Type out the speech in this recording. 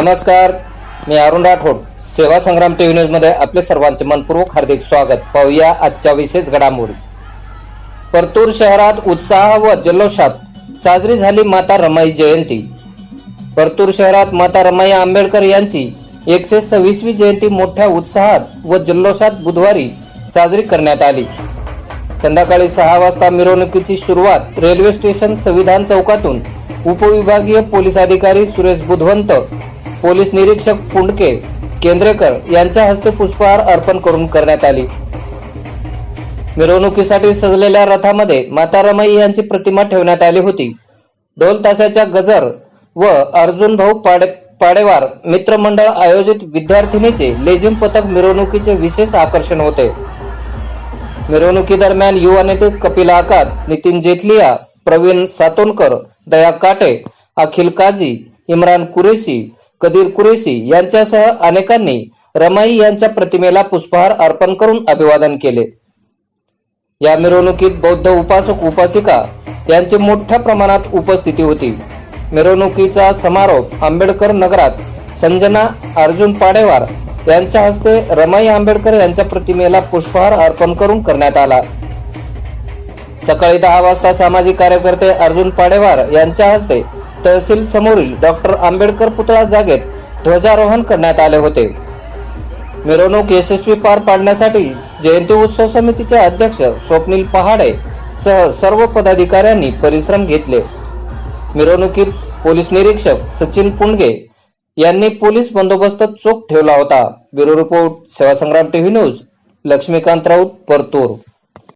नमस्कार. मी अरुण राठोड. सेवा संग्राम टीव्ही न्यूजमध्ये आपले सर्वांचे मनपूर्वक हार्दिक स्वागत. पाहूया आजच्या विशेष घडामोडी. परतूर शहरात उत्साह व जल्लोषात साजरी झाली माता रमाई जयंती. परतूर शहरात माता रमाई आंबेडकर यांची एकशे सव्वीसवी जयंती मोठ्या उत्साहात व जल्लोषात बुधवारी साजरी करण्यात आली. संध्याकाळी सहा वाजता मिरवणुकीची सुरुवात रेल्वे स्टेशन संविधान चौकातून उपविभागीय पोलीस अधिकारी सुरेश बुधवंत पोलीस निरीक्षक पुंडके केंद्रेकर यांच्या हस्ते पुष्पहार अर्पण करून करण्यात आली. मिरवणुकीसाठी सजलेल्या रथामध्ये माता रमाई यांची प्रतिमा ठेवण्यात आली होती. ढोल तासाच्या गजर व अर्जुन भाऊ पाडे पाडेवार मित्रमंडळ आयोजित विद्यार्थिनीचे लेझिम पथक मिरवणुकीचे विशेष आकर्षण होते. मिरवणुकीदरम्यान युवा नेते कपिल आकात नितीन जेटलिया प्रवीण सातोनकर दया काटे अखिल काझी इम्रान कुरेशी कदीर कुरेशी यांच्यासह अनेकांनी रमाई यांच्या प्रतिमेला पुष्पहार अर्पण करून अभिवादन केले. या मिरवणुकीत बौद्ध उपासक उपासिका यांची मोठ्या प्रमाणात उपस्थिती होती. मिरवणुकीचा समारोप आंबेडकर नगरात संजना अर्जुन पाडेवार यांच्या हस्ते रमाई आंबेडकर यांच्या प्रतिमेला पुष्पहार अर्पण करून करण्यात आला. सकाळी दहा वाजता सामाजिक कार्यकर्ते अर्जुन पाडेवार यांच्या हस्ते तहसील समोरील डॉक्टर आंबेडकर पुतळा जागेत ध्वजारोहण करण्यात आले होते. मिरवणूक यशस्वी पार पाडण्यासाठी जयंती उत्सव समितीचे अध्यक्ष स्वप्नील पहाडे सह सर्व पदाधिकाऱ्यांनी परिश्रम घेतले. मिरवणुकीत पोलीस निरीक्षक सचिन पुंडगे यांनी पोलीस बंदोबस्त चोख ठेवला होता. Bureau report Seva Sangram TV news Laxmikant Raut Partur.